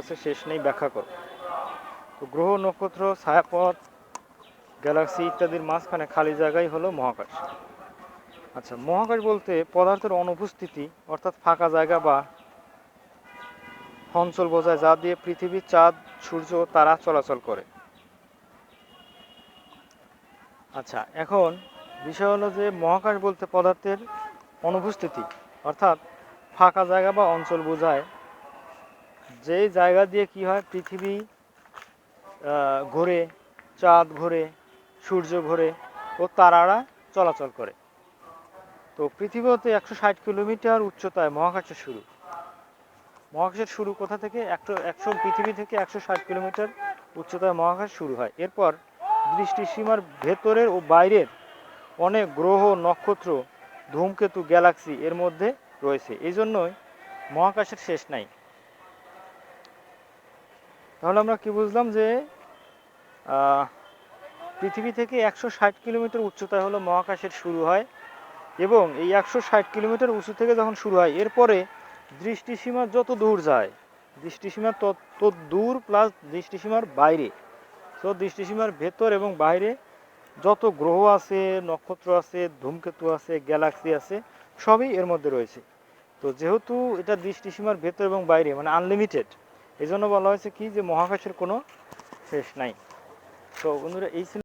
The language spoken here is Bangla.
আছে, শেষ নেই, ব্যাখ্যা কর। তো গ্রহ, নক্ষত্র, ছায়াপথ, গ্যালাক্সি ইত্যাদির মাঝখানে খালি জায়গাই হলো মহাকাশ। আচ্ছা মহাকাশ বলতে পদার্থের অনুপস্থিতি, অর্থাৎ ফাঁকা জায়গা বা অঞ্চল বোঝায়, যা দিয়ে পৃথিবী চাঁদ, সূর্য তারা চলাচল করে। আচ্ছা এখন বিষয় হলো যে মহাকাশ বলতে পদার্থের অনুপস্থিতি, অর্থাৎ ফাঁকা জায়গা বা অঞ্চল বোঝায় যেই জায়গা দিয়ে কি হয়, পৃথিবী ঘোরে, চাঁদ ঘোরে, সূর্য ঘোরে ও তারারা চলাচল করে। তো পৃথিবী হতে একশো ষাট কিলোমিটার উচ্চতায় মহাকাশের শুরু। মহাকাশের শুরু কোথা থেকে? একশো একশো, পৃথিবী থেকে একশো ষাট কিলোমিটার উচ্চতায় মহাকাশ শুরু হয়। এরপর দৃষ্টিসীমার ভেতরের ও বাইরের অনেক গ্রহ, নক্ষত্র, ধূমকেতু, গ্যালাক্সি এর মধ্যে রয়েছে। এই জন্যই মহাকাশের শেষ নাই। তাহলে আমরা কি বুঝলাম যে পৃথিবী থেকে একশো ষাট কিলোমিটার উচ্চতায় হলো মহাকাশের শুরু হয় এবং এই একশো ষাট কিলোমিটার উঁচু থেকে যখন শুরু হয়, এরপরে দৃষ্টিসীমা যত দূর যায়, দৃষ্টিসীমা তত দূর প্লাস দৃষ্টিসীমার বাইরে। তো দৃষ্টিসীমার ভেতর এবং বাইরে যত গ্রহ আছে, নক্ষত্র আছে, ধূমকেতু আছে গ্যালাক্সি আছে, সবই এর মধ্যে রয়েছে। তো যেহেতু এটা দৃষ্টিসীমার ভেতর এবং বাইরে মানে আনলিমিটেড এই জন্য বলা হয়েছে কি যে মহাকাশের কোনো শেষ নাই। তো বন্ধুরা এই